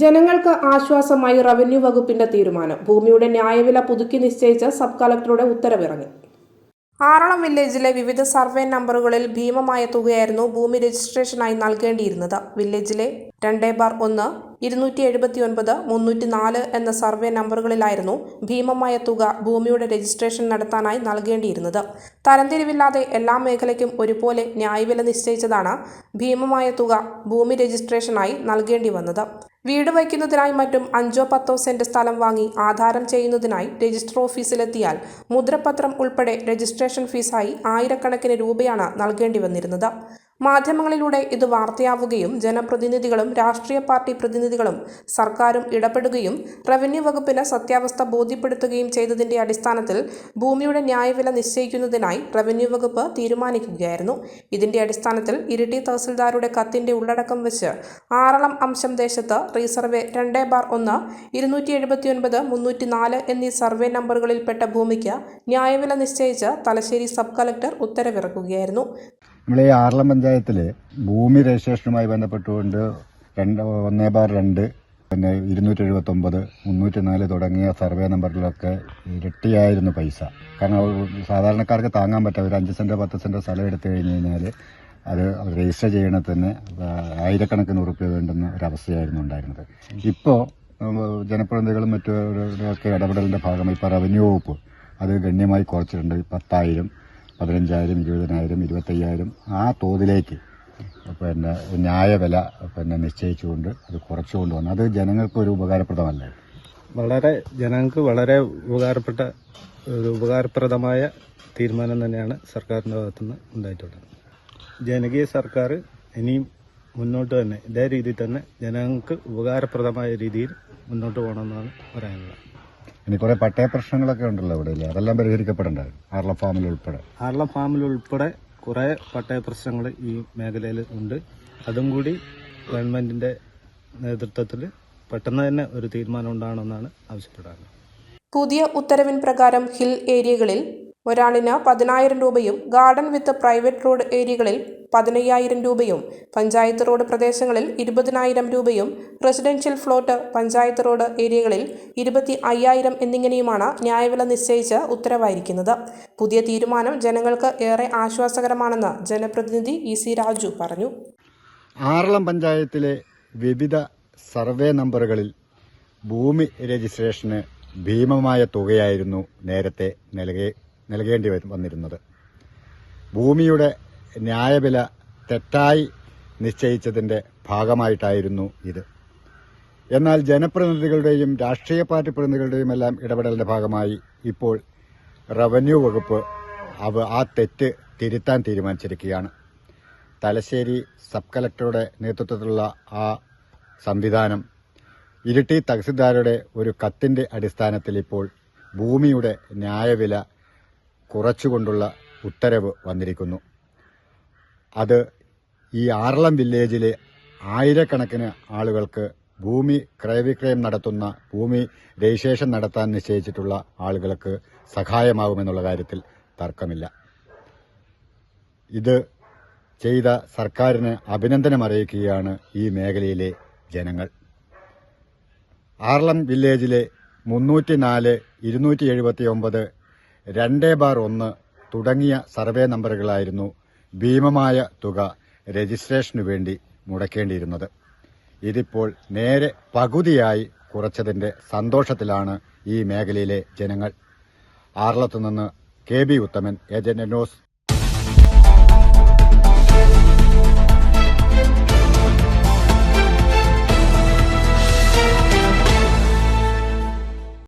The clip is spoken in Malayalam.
ജനങ്ങൾക്ക് ആശ്വാസമായി റവന്യൂ വകുപ്പിന്റെ തീരുമാനം. ഭൂമിയുടെ ന്യായവില പുതുക്കി നിശ്ചയിച്ച സബ് കളക്ടറുടെ ഉത്തരവിറങ്ങി. ആറളം വില്ലേജിലെ വിവിധ സർവേ നമ്പറുകളിൽ ഭീമമായ തുകയായിരുന്നു ഭൂമി രജിസ്ട്രേഷനായി നൽകേണ്ടിയിരുന്നത്. വില്ലേജിലെ രണ്ട് ബാർ ഒന്ന് ഇരുന്നൂറ്റി എഴുപത്തി ഒൻപത് മുന്നൂറ്റി നാല് എന്ന സർവേ നമ്പറുകളിലായിരുന്നു ഭീമമായ തുക ഭൂമിയുടെ രജിസ്ട്രേഷൻ നടത്താനായി നൽകേണ്ടിയിരുന്നത്. തരംതിരിവില്ലാതെ എല്ലാ മേഖലയ്ക്കും ഒരുപോലെ ന്യായവില നിശ്ചയിച്ചതാണ് ഭീമമായ തുക ഭൂമി രജിസ്ട്രേഷനായി നൽകേണ്ടി വന്നത് വീട് വയ്ക്കുന്നതിനായി മറ്റും അഞ്ചോ പത്തോ സെന്റ് സ്ഥലം വാങ്ങി ആധാരം ചെയ്യുന്നതിനായി രജിസ്റ്റർ ഓഫീസിലെത്തിയാൽ മുദ്രപത്രം ഉൾപ്പെടെ രജിസ്ട്രേഷൻ ഫീസായി ആയിരക്കണക്കിന് രൂപയാണ് നൽകേണ്ടി വന്നിരുന്നത്. മാധ്യമങ്ങളിലൂടെ ഇത് വാർത്തയാവുകയും ജനപ്രതിനിധികളും രാഷ്ട്രീയ പാർട്ടി പ്രതിനിധികളും സർക്കാരും ഇടപെടുകയും റവന്യൂ വകുപ്പിന് സത്യാവസ്ഥ ബോധ്യപ്പെടുത്തുകയും ചെയ്തതിന്റെ അടിസ്ഥാനത്തിൽ ഭൂമിയുടെ ന്യായവില നിശ്ചയിക്കുന്നതിനായി റവന്യൂ വകുപ്പ് തീരുമാനിക്കുകയായിരുന്നു. ഇതിന്റെ അടിസ്ഥാനത്തിൽ ഇരിട്ടി തഹസിൽദാരുടെ കത്തിന്റെ ഉള്ളടക്കം വെച്ച് ആറളം അംശം ദേശത്ത് റീസർവേ രണ്ട് ബാർ ഒന്ന് ഇരുന്നൂറ്റി എഴുപത്തിയൊൻപത് മുന്നൂറ്റി നാല് എന്നീ സർവേ നമ്പറുകളിൽപ്പെട്ട ഭൂമിക്ക് ന്യായവില നിശ്ചയിച്ച് തലശ്ശേരി സബ് കളക്ടർ ഉത്തരവിറക്കുകയായിരുന്നു. നമ്മൾ ഈ ആറളം പഞ്ചായത്തിൽ ഭൂമി രജിസ്ട്രേഷനുമായി ബന്ധപ്പെട്ടുകൊണ്ട് രണ്ട് ഒന്നേ ബാർ രണ്ട് പിന്നെ ഇരുന്നൂറ്റി എഴുപത്തൊമ്പത് മുന്നൂറ്റി നാല് തുടങ്ങിയ സർവേ നമ്പറിലൊക്കെ ഇരട്ടിയായിരുന്നു പൈസ. കാരണം സാധാരണക്കാർക്ക് താങ്ങാൻ പറ്റാത്ത ഒരു അഞ്ച് സെന്റോ പത്ത് സെന്റോ സ്ഥലം എടുത്തു കഴിഞ്ഞ് കഴിഞ്ഞാൽ അത് രജിസ്റ്റർ ചെയ്യണത് തന്നെ ആയിരക്കണക്കിന് ഉറുപ്പ്യ വേണ്ടുന്ന ഒരവസ്ഥയായിരുന്നു ഉണ്ടായിരുന്നത്. ഇപ്പോൾ ജനപ്രതിനിധികളും മറ്റൊക്കെ ഇടപെടലിന്റെ ഭാഗമായി ഇപ്പോൾ റവന്യൂ വകുപ്പ് അത് ഗണ്യമായി കുറച്ചിട്ടുണ്ട്. പത്തായിരം പതിനഞ്ചായിരം ഇരുപതിനായിരം ഇരുപത്തയ്യായിരം ആ തോതിലേക്ക് പിന്നെ ന്യായവില പിന്നെ നിശ്ചയിച്ചുകൊണ്ട് അത് കുറച്ചുകൊണ്ട് വന്നു അത് ജനങ്ങൾക്ക് ഒരു ഉപകാരപ്രദമല്ലേ? വളരെ ജനങ്ങൾക്ക് വളരെ ഉപകാരപ്പെട്ട ഒരു ഉപകാരപ്രദമായ തീരുമാനം തന്നെയാണ് സർക്കാരിന്റെ ഭാഗത്തുനിന്ന് ഉണ്ടായിട്ടുള്ളത്. ജനകീയ സർക്കാർ ഇനിയും മുന്നോട്ട് തന്നെ ഇതേ രീതിയിൽ തന്നെ ജനങ്ങൾക്ക് ഉപകാരപ്രദമായ രീതിയിൽ മുന്നോട്ട് പോകണമെന്നാണ് പറയാനുള്ളത്. ഇനി കുറെ പട്ടയ പ്രശ്നങ്ങളൊക്കെ ഉണ്ടല്ലോ ഇവിടെ ഇല്ലേ? അതെല്ലാം പരിഹരിക്കപ്പെടേണ്ടത് ആർല ഫാമിൽ ഉൾപ്പെടെ. ആർല ഫാമിൽ ഉൾപ്പെടെ കുറെ പട്ടയ പ്രശ്നങ്ങൾ ഈ മേഖലയിൽ ഉണ്ട്. അതും കൂടി ഗവൺമെന്റിന്റെ നേതൃത്വത്തിൽ പെട്ടെന്ന് തന്നെ ഒരു തീരുമാനം ഉണ്ടാകണമെന്നാണ് ആവശ്യപ്പെടാറ്. പുതിയ ഉത്തരവിൻ പ്രകാരം ഹിൽ ഏരിയകളിൽ ഒരാളിന് പതിനായിരം രൂപയും ഗാർഡൻ വിത്ത് പ്രൈവറ്റ് റോഡ് ഏരിയകളിൽ പതിനയ്യായിരം രൂപയും പഞ്ചായത്ത് റോഡ് പ്രദേശങ്ങളിൽ ഇരുപതിനായിരം രൂപയും റെസിഡൻഷ്യൽ ഫ്ലോട്ട് പഞ്ചായത്ത് റോഡ് ഏരിയകളിൽ ഇരുപത്തി അയ്യായിരം എന്നിങ്ങനെയുമാണ് ന്യായവില നിശ്ചയിച്ച് ഉത്തരവായിരിക്കുന്നത്. പുതിയ തീരുമാനം ജനങ്ങൾക്ക് ഏറെ ആശ്വാസകരമാണെന്ന് ജനപ്രതിനിധി ഇ സി രാജു പറഞ്ഞു. ആറളം പഞ്ചായത്തിലെ വിവിധ സർവേ നമ്പറുകളിൽ ഭൂമി രജിസ്ട്രേഷന് ഭീമമായ തുകയായിരുന്നു നേരത്തെ നൽകേ നൽകേണ്ടി വന്നിരുന്നത്. ഭൂമിയുടെ ന്യായവില തെറ്റായി നിശ്ചയിച്ചതിന്റെ ഭാഗമായിട്ടായിരുന്നു ഇത്. എന്നാൽ ജനപ്രതിനിധികളുടെയും രാഷ്ട്രീയ പാർട്ടി പ്രതിനിധികളുടെയും എല്ലാം ഇടപെടലിന്റെ ഭാഗമായി ഇപ്പോൾ റവന്യൂ വകുപ്പ് അവ ആ തെറ്റ് തിരുത്താൻ തീരുമാനിച്ചിരിക്കുകയാണ്. തലശ്ശേരി സബ് കളക്ടറുടെ നേതൃത്വത്തിലുള്ള ആ സംവിധാനം ഇരിട്ടി തഹസിൽദാരുടെ ഒരു കത്തിന്റെ അടിസ്ഥാനത്തിൽ ഇപ്പോൾ ഭൂമിയുടെ ന്യായവില കുറച്ചുകൊണ്ടുള്ള ഉത്തരവ് വന്നിരിക്കുന്നു. അത് ഈ ആറളം വില്ലേജിലെ ആയിരക്കണക്കിന് ആളുകൾക്ക് ഭൂമി ക്രയവിക്രയം നടത്തുന്ന ഭൂമി രജിസ്ട്രേഷൻ നടത്താൻ നിശ്ചയിച്ചിട്ടുള്ള ആളുകൾക്ക് സഹായമാകുമെന്നുള്ള കാര്യത്തിൽ തർക്കമില്ല. ഇത് ചെയ്ത സർക്കാരിന് അഭിനന്ദനം അറിയിക്കുകയാണ് ഈ മേഖലയിലെ ജനങ്ങൾ. ആർളം വില്ലേജിലെ മുന്നൂറ്റി നാല് ഇരുന്നൂറ്റി എഴുപത്തി ഒമ്പത് രണ്ട് ബാർ ഒന്ന് തുടങ്ങിയ സർവേ നമ്പറുകളായിരുന്നു ഭീമമായ തുക രജിസ്ട്രേഷനു വേണ്ടി മുടക്കേണ്ടിയിരുന്നത്. ഇതിപ്പോൾ നേരെ പകുതിയായി കുറച്ചതിന്റെ സന്തോഷത്തിലാണ് ഈ മേഖലയിലെ ജനങ്ങൾ. ആറളത്തുനിന്ന് K B Uthaman Asianet news